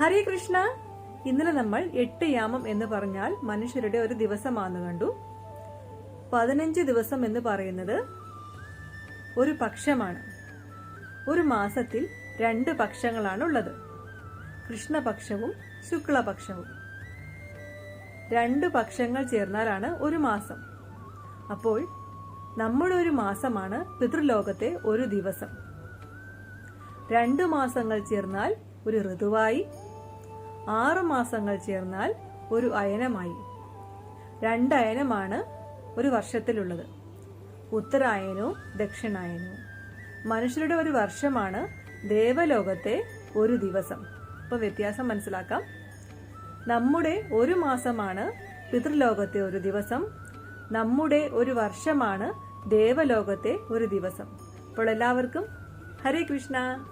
ഹരേ കൃഷ്ണ. ഇന്നലെ നമ്മൾ എട്ട് യാമം എന്ന് പറഞ്ഞാൽ മനുഷ്യരുടെ ഒരു ദിവസമാണെന്ന് കണ്ടു. പതിനഞ്ച് ദിവസം എന്ന് പറയുന്നത് ഒരു പക്ഷമാണ്. ഒരു മാസത്തിൽ രണ്ട് പക്ഷങ്ങളാണ് ഉള്ളത് കൃഷ്ണപക്ഷവും ശുക്ലപക്ഷവും. രണ്ട് പക്ഷങ്ങൾ ചേർന്നാലാണ് ഒരു മാസം. അപ്പോൾ നമ്മുടെ ഒരു മാസമാണ് പിതൃലോകത്തെ ഒരു ദിവസം. രണ്ട് മാസങ്ങൾ ചേർന്നാൽ ഒരു ഋതുവായി ആറു മാസങ്ങൾ ചേർന്നാൽ ഒരു അയനമായി. രണ്ടയനമാണ് ഒരു വർഷത്തിലുള്ളത്. ഉത്തരായനവും ദക്ഷിണായനവും. മനുഷ്യരുടെ ഒരു വർഷമാണ് ദേവലോകത്തെ ഒരു ദിവസം. ഇപ്പൊ വ്യത്യാസം മനസ്സിലാക്കാം. നമ്മുടെ ഒരു മാസമാണ് പിതൃലോകത്തെ ഒരു ദിവസം. നമ്മുടെ ഒരു വർഷമാണ് ദേവലോകത്തെ ഒരു ദിവസം. അപ്പോൾ എല്ലാവർക്കും ഹരേ കൃഷ്ണ.